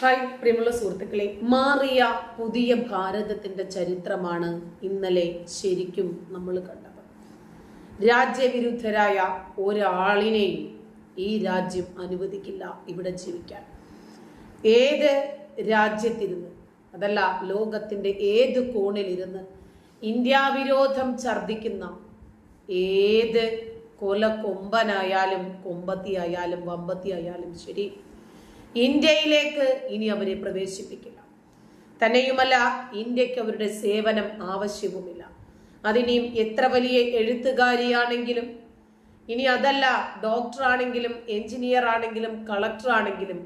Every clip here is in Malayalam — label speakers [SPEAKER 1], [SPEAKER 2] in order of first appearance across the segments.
[SPEAKER 1] ഹായ് പ്രിയമുള്ള സുഹൃത്തുക്കളെ. മാറിയ പുതിയ ഭാരതത്തിന്റെ ചരിത്രമാണ് ഇന്നലെ ശരിക്കും നമ്മൾ കണ്ടത്. രാജ്യവിരുദ്ധരായ ഒരാളിനെയും ഈ രാജ്യം അനുവദിക്കില്ല ഇവിടെ ജീവിക്കാൻ. ഏത് രാജ്യത്തിരുന്ന് അതല്ല ലോകത്തിന്റെ ഏത് കോണിലിരുന്ന് ഇന്ത്യ വിരോധം ഛർദിക്കുന്ന ഏത് കൊല കൊമ്പനായാലും കൊമ്പത്തിയായാലും വമ്പത്തിയായാലും ശരി ഇന്ത്യയിലേക്ക് ഇനി അവരെ പ്രവേശിപ്പിക്കില്ല. തന്നെയുമല്ല ഇന്ത്യയ്ക്ക് അവരുടെ സേവനം ആവശ്യവുമില്ല. അതിനിയും എത്ര വലിയ എഴുത്തുകാരിയാണെങ്കിലും ഇനി അതല്ല ഡോക്ടറാണെങ്കിലും എഞ്ചിനീയർ ആണെങ്കിലും കളക്ടർ ആണെങ്കിലും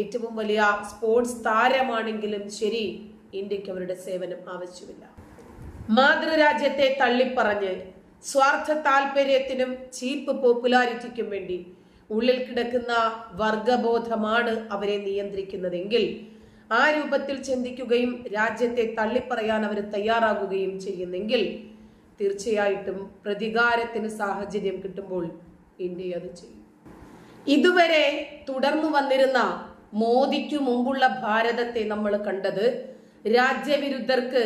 [SPEAKER 1] ഏറ്റവും വലിയ സ്പോർട്സ് താരമാണെങ്കിലും ശരി ഇന്ത്യയ്ക്ക് അവരുടെ സേവനം ആവശ്യമില്ല. മാതൃരാജ്യത്തെ തള്ളിപ്പറഞ്ഞ് സ്വാർത്ഥ താല്പര്യത്തിനും ചീപ്പ് പോപ്പുലാരിറ്റിക്കും വേണ്ടി ഉള്ളിൽ കിടക്കുന്ന വർഗബോധമാണ് അവരെ നിയന്ത്രിക്കുന്നതെങ്കിൽ ആ രൂപത്തിൽ ചിന്തിക്കുകയും രാജ്യത്തെ തള്ളിപ്പറയാൻ അവർ തയ്യാറാകുകയും ചെയ്യുന്നെങ്കിൽ തീർച്ചയായിട്ടും പ്രതികാരത്തിന് സാഹചര്യം കിട്ടുമ്പോൾ ഇന്ത്യ അത് ചെയ്യും. ഇതുവരെ തുടർന്നു വന്നിരുന്ന മോദിക്കു മുമ്പുള്ള ഭാരതത്തെ നമ്മൾ കണ്ടത് രാജ്യവിരുദ്ധർക്ക്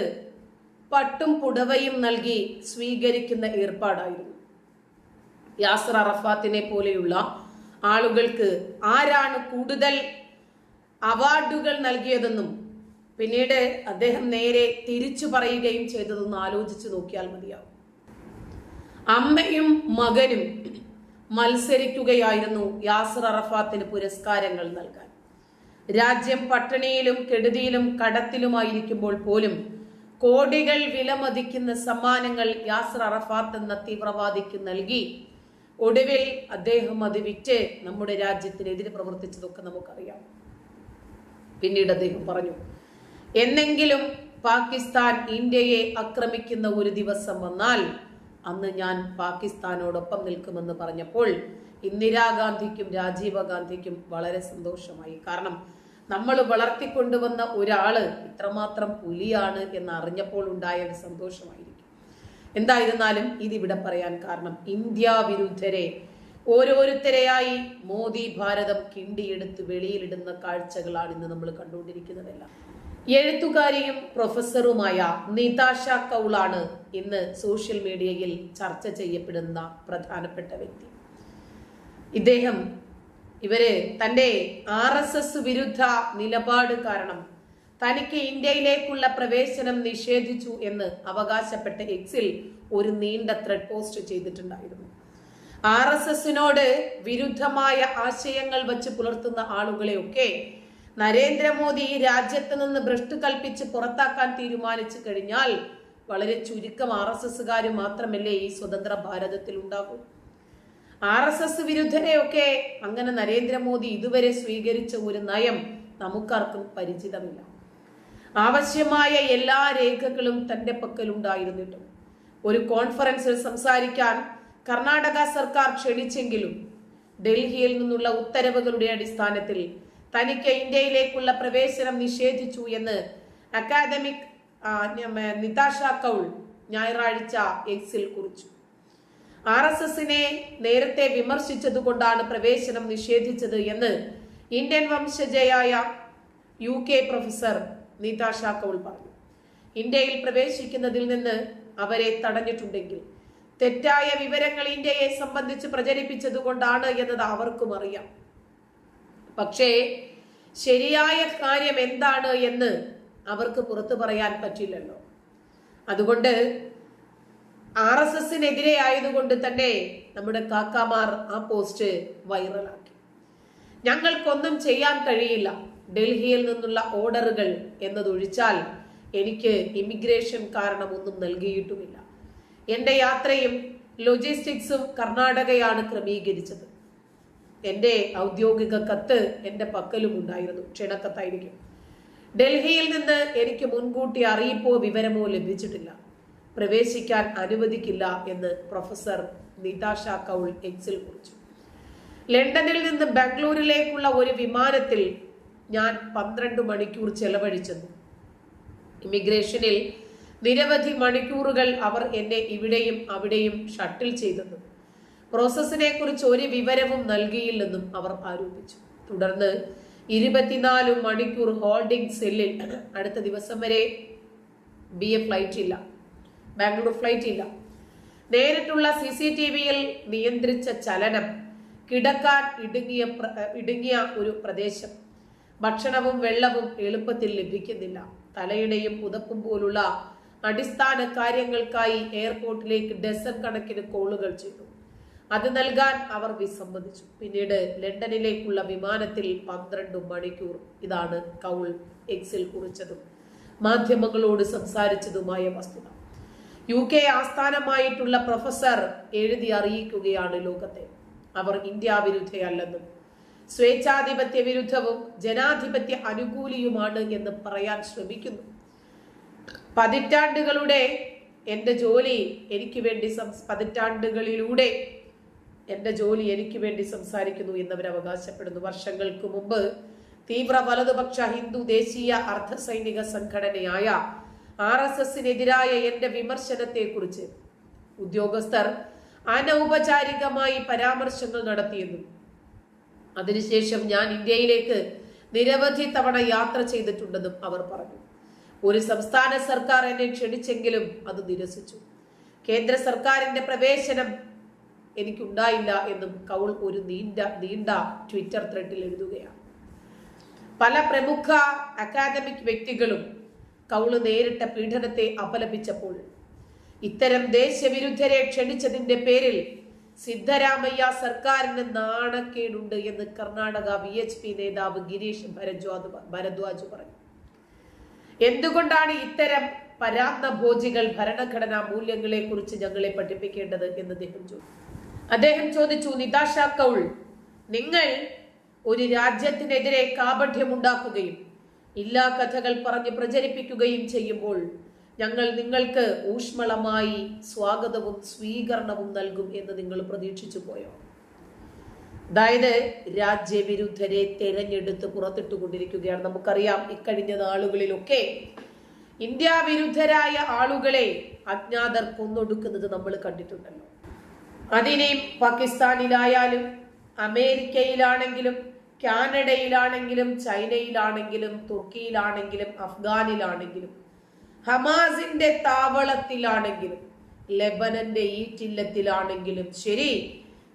[SPEAKER 1] പട്ടും പുടവയും നൽകി സ്വീകരിക്കുന്ന ഏർപ്പാടായിരുന്നു. യാസർ അറഫാത്തിനെ പോലെയുള്ള ആളുകൾക്ക് ആരാണ് കൂടുതൽ അവാർഡുകൾ നൽകിയതെന്നും പിന്നീട് അദ്ദേഹം നേരെ തിരിച്ചു പറയുകയും ചെയ്തതെന്ന് ആലോചിച്ചു നോക്കിയാൽ മതിയാവും. അമ്മയും മകനും മത്സരിക്കുകയായിരുന്നു യാസർ അറഫാത്തിന് പുരസ്കാരങ്ങൾ നൽകാൻ. രാജ്യം പട്ടിണിയിലും കെടുതിയിലും കടത്തിലുമായിരിക്കുമ്പോൾ പോലും കോടികൾ വിലമതിക്കുന്ന സമ്മാനങ്ങൾ യാസർ അറഫാത്ത് എന്ന തീവ്രവാദിക്ക് നൽകി. ഒടുവിൽ അദ്ദേഹം അത് വിറ്റ് നമ്മുടെ രാജ്യത്തിനെതിരെ പ്രവർത്തിച്ചതൊക്കെ നമുക്കറിയാം. പിന്നീട് അദ്ദേഹം പറഞ്ഞു എന്നെങ്കിലും പാകിസ്ഥാൻ ഇന്ത്യയെ ആക്രമിക്കുന്ന ഒരു ദിവസം വന്നാൽ അന്ന് ഞാൻ പാകിസ്ഥാനോടൊപ്പം നിൽക്കുമെന്ന് പറഞ്ഞപ്പോൾ ഇന്ദിരാഗാന്ധിക്കും രാജീവ് ഗാന്ധിക്കും വളരെ സന്തോഷമായി. കാരണം നമ്മൾ വളർത്തിക്കൊണ്ടുവന്ന ഒരാൾ ഇത്രമാത്രം പുലിയാണ് എന്ന് അറിഞ്ഞപ്പോൾ ഉണ്ടായ ഒരു സന്തോഷമായിരിക്കും എന്തായിരുന്നാലും ഇതിവിടെ പറയാൻ കാരണം ഇന്ത്യ വിരുദ്ധരെ. ഓരോരുത്തരെയായി മോദി ഭാരതം കിണ്ടിയെടുത്ത് വെളിയിലിടുന്ന കാഴ്ചകളാണ് ഇന്ന് നമ്മൾ കണ്ടുകൊണ്ടിരിക്കുന്നതെല്ലാം. എഴുത്തുകാരിയും പ്രൊഫസറുമായ നിതാഷ കൗളാണ് ഇന്ന് സോഷ്യൽ മീഡിയയിൽ ചർച്ച ചെയ്യപ്പെടുന്ന പ്രധാനപ്പെട്ട വ്യക്തി. ഇദ്ദേഹം ഇവർ തന്റെ ആർ എസ് എസ് വിരുദ്ധ നിലപാട് കാരണം തനിക്ക് ഇന്ത്യയിലേക്കുള്ള പ്രവേശനം നിഷേധിച്ചു എന്ന് അവകാശപ്പെട്ട എക്സിൽ ഒരു നീണ്ട ത്രെഡ് പോസ്റ്റ് ചെയ്തിട്ടുണ്ടായിരുന്നു. ആർ എസ് എസിനോട് വിരുദ്ധമായ ആശയങ്ങൾ വച്ച് പുലർത്തുന്ന ആളുകളെയൊക്കെ നരേന്ദ്രമോദി രാജ്യത്ത് നിന്ന് ഭ്രഷ്ട് കൽപ്പിച്ച് പുറത്താക്കാൻ തീരുമാനിച്ചു കഴിഞ്ഞാൽ വളരെ ചുരുക്കം ആർ എസ് എസ്സുകാർ മാത്രമല്ലേ ഈ സ്വതന്ത്ര ഭാരതത്തിൽ ഉണ്ടാകൂ ആർ എസ് എസ് വിരുദ്ധരെയൊക്കെ അങ്ങനെ നരേന്ദ്രമോദി ഇതുവരെ സ്വീകരിച്ച ഒരു നയം നമുക്കാർക്കും പരിചിതമില്ല. ആവശ്യമായ എല്ലാ രേഖകളും തന്റെ പക്കലുണ്ടായിരുന്നിട്ടും. ഒരു കോൺഫറൻസിൽ സംസാരിക്കാൻ കർണാടക സർക്കാർ ക്ഷണിച്ചെങ്കിലും ഡൽഹിയിൽ നിന്നുള്ള ഉത്തരവുകളുടെ അടിസ്ഥാനത്തിൽ തനിക്ക് ഇന്ത്യയിലേക്കുള്ള പ്രവേശനം നിഷേധിച്ചു എന്ന് അക്കാദമിക് നിതാഷ കൗൾ ഞായറാഴ്ച എക്സിൽ കുറിച്ചു. ആർ എസ് എസിനെ നേരത്തെ വിമർശിച്ചതുകൊണ്ടാണ് പ്രവേശനം നിഷേധിച്ചത് എന്ന് Indian വംശജയായ U K professor Nitasha Kaul പറഞ്ഞു. ഇന്ത്യയിൽ പ്രവേശിക്കുന്നതിൽ നിന്ന് അവരെ തടഞ്ഞിട്ടുണ്ടെങ്കിൽ തെറ്റായ വിവരങ്ങൾ ഇന്ത്യയെ സംബന്ധിച്ച് പ്രചരിപ്പിച്ചതുകൊണ്ടാണ് എന്നത് അവർക്കും അറിയാം. പക്ഷേ ശരിയായ കാര്യം എന്താണ് എന്ന് അവർക്ക് പുറത്തു പറയാൻ പറ്റില്ലല്ലോ. അതുകൊണ്ട് ആർ എസ് എസിനെതിരെ ആയതുകൊണ്ട് തന്നെ നമ്മുടെ കാക്കാമാർ ആ പോസ്റ്റ് വൈറലാക്കി. ഞങ്ങൾക്കൊന്നും ചെയ്യാൻ കഴിയില്ല. ഡൽഹിയിൽ നിന്നുള്ള ഓർഡറുകൾ എന്നതൊഴിച്ചാൽ എനിക്ക് ഇമിഗ്രേഷൻ കാരണം ഒന്നും നൽകിയിട്ടുമില്ല. എന്റെ യാത്രയും ലോജിസ്റ്റിക്സും കർണാടകയാണ് ക്രമീകരിച്ചത്. എന്റെ ഔദ്യോഗിക കത്ത് എന്റെ പക്കലും ഉണ്ടായിരുന്നു. ക്ഷണക്കത്തായിരിക്കും. ഡൽഹിയിൽ നിന്ന് എനിക്ക് മുൻകൂട്ടി അറിയിപ്പോ വിവരമോ ലഭിച്ചിട്ടില്ല. പ്രവേശിക്കാൻ അനുവദിക്കില്ല എന്ന് പ്രൊഫസർ നിതാഷ കൗൾ എക്സിൽ കുറിച്ചു. ലണ്ടനിൽ നിന്ന് ബാംഗ്ലൂരിലേക്കുള്ള ഒരു വിമാനത്തിൽ ഞാൻ പന്ത്രണ്ട് മണിക്കൂർ ചെലവഴിച്ചത്. ഇമിഗ്രേഷനിൽ നിരവധി മണിക്കൂറുകൾ അവർ എന്നെ ഇവിടെയും അവിടെയും ഷട്ടിൽ ചെയ്തെന്നും പ്രോസസ്സിനെ കുറിച്ച് ഒരു വിവരവും നൽകിയില്ലെന്നും അവർ ആരോപിച്ചു. തുടർന്ന് ഇരുപത്തിനാല് മണിക്കൂർ ഹോൾഡിംഗ് സെല്ലിൽ അടുത്ത ദിവസം വരെ ബി എ ഫ്ലൈറ്റ് ഇല്ല. ബാംഗ്ലൂർ ഫ്ലൈറ്റ് ഇല്ല. നേരിട്ടുള്ള സി സി ടി വിയിൽ നിയന്ത്രിച്ച ചലനം കിടക്കാൻ ഇടുങ്ങിയ ഇടുങ്ങിയ ഒരു പ്രദേശം. ഭക്ഷണവും വെള്ളവും എളുപ്പത്തിൽ ലഭിക്കുന്നില്ല. തലയുടെയും പുതപ്പും പോലുള്ള അടിസ്ഥാന കാര്യങ്ങൾക്കായി എയർപോർട്ടിലേക്ക് ഡസൻ കണക്കിന് കോളുകൾ ചെയ്തു. അത് നൽകാൻ അവർ വിസമ്മതിച്ചു. പിന്നീട് ലണ്ടനിലേക്കുള്ള വിമാനത്തിൽ പന്ത്രണ്ട് മണിക്കൂർ ഇതാണ് കൗൾ എക്സിൽ കുറിച്ചതും മാധ്യമങ്ങളോട് സംസാരിച്ചതുമായ വസ്തുത. യു കെ ആസ്ഥാനമായിട്ടുള്ള പ്രൊഫസർ എഴുതി അറിയിക്കുകയാണ് ലോകത്തെ. അവർ ഇന്ത്യ വിരുദ്ധയല്ലെന്നും സ്വേച്ഛാധിപത്യ വിരുദ്ധവും ജനാധിപത്യ അനുകൂലിയുമാണ് എന്ന് പറയാൻ ശ്രമിക്കുന്നു. പതിറ്റാണ്ടുകളുടെ എന്റെ ജോലി എനിക്ക് വേണ്ടി പതിറ്റാണ്ടുകളിലൂടെ എന്റെ ജോലി എനിക്ക് വേണ്ടി സംസാരിക്കുന്നു എന്നവർ അവകാശപ്പെടുന്നു. വർഷങ്ങൾക്ക് മുമ്പ് തീവ്ര വലതുപക്ഷ ഹിന്ദു ദേശീയ അർദ്ധ സൈനിക സംഘടനയായ ആർ എസ് എസിനെതിരായ എന്റെ വിമർശനത്തെക്കുറിച്ച് ഉദ്യോഗസ്ഥർ അനൗപചാരികമായി പരാമർശങ്ങൾ നടത്തിയെന്നും അതിനുശേഷം ഞാൻ ഇന്ത്യയിലേക്ക് നിരവധി തവണ യാത്ര ചെയ്തിട്ടുണ്ടെന്നും അവർ പറഞ്ഞു. ഒരു സംസ്ഥാന സർക്കാർ എന്നെ ക്ഷണിച്ചെങ്കിലും അത് നിരസിച്ചു. കേന്ദ്ര സർക്കാരിന്റെ പ്രവേശനം എനിക്കുണ്ടായില്ല എന്നും കൗൾ ഒരു നീണ്ട നീണ്ട ട്വിറ്റർ ത്രെഡിൽ എഴുതുകയാണ്. പല പ്രമുഖ അക്കാദമിക് വ്യക്തികളും കൗൾ നേരിട്ട പീഡനത്തെ അപലപിച്ചപ്പോൾ ഇത്തരം ദേശവിരുദ്ധരെ ക്ഷണിച്ചതിന്റെ പേരിൽ സിദ്ധരാമയ്യ സർക്കാരിന് നാണക്കേടുണ്ട് എന്ന് കർണാടക വി എച്ച് പി നേതാവ് ഗിരീഷ് ഭരദ്വാജ് ഭരദ്വാജ് പറഞ്ഞു. എന്തുകൊണ്ടാണ് ഇത്തരം പരാന്ന ഭോജികൾ ഭരണഘടനാ മൂല്യങ്ങളെ കുറിച്ച് ഞങ്ങളെ പഠിപ്പിക്കേണ്ടത് എന്ന് അദ്ദേഹം ചോദിച്ചു അദ്ദേഹം ചോദിച്ചു നിതാഷ കൗൾ നിങ്ങൾ ഒരു രാജ്യത്തിനെതിരെ കാപഠ്യമുണ്ടാക്കുകയും ഇല്ലാ കഥകൾ പറഞ്ഞ് പ്രചരിപ്പിക്കുകയും ചെയ്യുമ്പോൾ ഞങ്ങൾ നിങ്ങൾക്ക് ഊഷ്മളമായി സ്വാഗതവും സ്വീകരണവും നൽകും എന്ന് നിങ്ങൾ പ്രതീക്ഷിച്ചു പോയോ? അതായത് രാജ്യവിരുദ്ധരെ തെരഞ്ഞെടുത്ത് പുറത്തിട്ടുകൊണ്ടിരിക്കുകയാണ്. നമുക്കറിയാം ഇക്കഴിഞ്ഞ നാളുകളിലൊക്കെ ഇന്ത്യ വിരുദ്ധരായ ആളുകളെ അജ്ഞാതർ കൊന്നൊടുക്കുന്നത് നമ്മൾ കണ്ടിട്ടുണ്ടല്ലോ. അതിനെയും പാകിസ്ഥാനിലായാലും അമേരിക്കയിലാണെങ്കിലും കാനഡയിലാണെങ്കിലും ചൈനയിലാണെങ്കിലും തുർക്കിയിലാണെങ്കിലും അഫ്ഗാനിലാണെങ്കിലും ഹമാസിന്റെ താവളത്തിലാണെങ്കിലും ലെബനന്റെ ഈറ്റില്ലത്തിലാണെങ്കിലും ശരി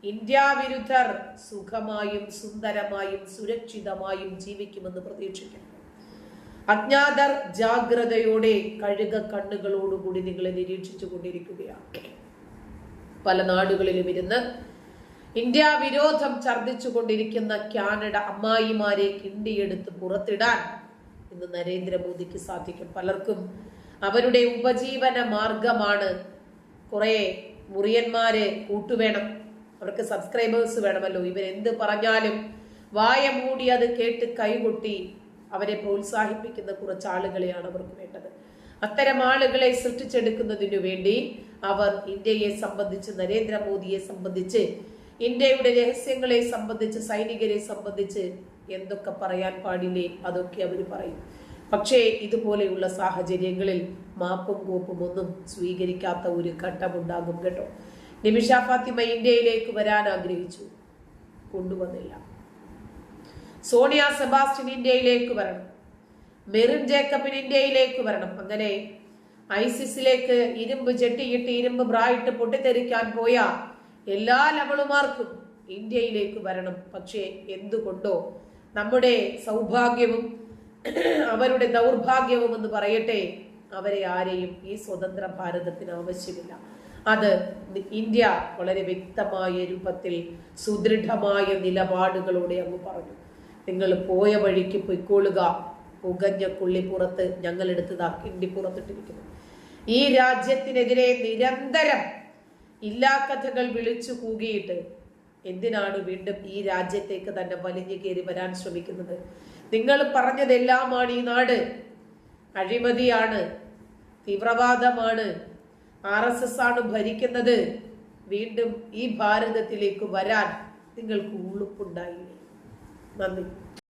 [SPEAKER 1] ഇന്ത്യ വിരുദ്ധർ സുഖമായും സുന്ദരമായും സുരക്ഷിതമായും ജീവിക്കുമെന്ന് പ്രതീക്ഷിക്കുന്നു. അജ്ഞാതർ ജാഗ്രതയോടെ കഴുക കണ്ണുകളോടുകൂടി നിങ്ങളെ നിരീക്ഷിച്ചു കൊണ്ടിരിക്കുകയാണ്. പല നാടുകളിലും ഇരുന്ന് ഇന്ത്യ വിരോധം ഛർദിച്ചു കൊണ്ടിരിക്കുന്ന കാനഡ അമ്മായിമാരെ കിണ്ടിയെടുത്ത് പുറത്തിടാൻ ഇന്ന് നരേന്ദ്രമോദിക്ക് സാധിക്കും പലർക്കും അവരുടെ ഉപജീവന മാർഗമാണ് കുറേ മുറിയന്മാര് കൂട്ടുവേണം. അവർക്ക് സബ്സ്ക്രൈബേഴ്സ് വേണമല്ലോ. ഇവരെന്ത് പറഞ്ഞാലും വായ മൂടി അത് കേട്ട് കൈകൊട്ടി അവരെ പ്രോത്സാഹിപ്പിക്കുന്ന കുറച്ച് ആളുകളെയാണ് അവർക്ക് വേണ്ടത്. അത്തരം ആളുകളെ സൃഷ്ടിച്ചെടുക്കുന്നതിനു വേണ്ടി അവർ ഇന്ത്യയെ സംബന്ധിച്ച് നരേന്ദ്രമോദിയെ സംബന്ധിച്ച് ഇന്ത്യയുടെ രഹസ്യങ്ങളെ സംബന്ധിച്ച് സൈനികരെ സംബന്ധിച്ച് എന്തൊക്കെ പറയാൻ പാടില്ലേ? അതൊക്കെ അവർ പറയും. പക്ഷേ ഇതുപോലെയുള്ള സാഹചര്യങ്ങളിൽ മാപ്പും കൂപ്പും ഒന്നും സ്വീകരിക്കാത്ത ഒരു ഘട്ടമുണ്ടാകും കേട്ടോ. നിമിഷ ഫാത്തിമ ഇന്ത്യയിലേക്ക് വരാൻ ആഗ്രഹിച്ചു. കൊണ്ടുവന്നില്ല. സോണിയ സെബാസ്റ്റ്യൻ ഇന്ത്യയിലേക്ക് വരണം. മെറിൻ ജേക്കബിൻ ഇന്ത്യയിലേക്ക് വരണം. അങ്ങനെ ഐസിസിലേക്ക് ഇരുമ്പ് ചെട്ടിയിട്ട് ഇരുമ്പ് ബ്രായിട്ട് പൊട്ടിത്തെറിക്കാൻ പോയ എല്ലാ ലവളുമാർക്കും ഇന്ത്യയിലേക്ക് വരണം. പക്ഷേ എന്തുകൊണ്ടോ നമ്മുടെ സൗഭാഗ്യവും അവരുടെ ദൗർഭാഗ്യവും എന്ന് പറയട്ടെ അവരെ ആരെയും ഈ സ്വതന്ത്ര ഭാരതത്തിന് ആവശ്യമില്ല. അത് ഇന്ത്യ വളരെ വ്യക്തമായ രൂപത്തിൽ സുദൃഢമായ നിലപാടുകളോടെ അങ്ങ് പറഞ്ഞു. നിങ്ങൾ പോയ വഴിക്ക് പൊയ്ക്കൊള്ളുക. പുകഞ്ഞ പുറത്ത് ഞങ്ങളെടുത്തതാ കിണ്ടി പുറത്തിട്ടിരിക്കുന്നു. ഈ രാജ്യത്തിനെതിരെ നിരന്തരം ഇല്ലാ കഥകൾ വിളിച്ചു കൂകിയിട്ട് എന്തിനാണ് വീണ്ടും ഈ രാജ്യത്തേക്ക് തന്നെ വലിഞ്ഞു കയറി വരാൻ ശ്രമിക്കുന്നത്? നിങ്ങൾ പറഞ്ഞതെല്ലാമാണ് ഈ നാട്. അഴിമതിയാണ് തീവ്രവാദമാണ്. ആർ എസ് എസ് ആണ് ഭരിക്കുന്നത്. വീണ്ടും ഈ ഭാരതത്തിലേക്ക് വരാൻ നിങ്ങൾക്ക് ഉളുപ്പുണ്ടായില്ലേ? നന്ദി.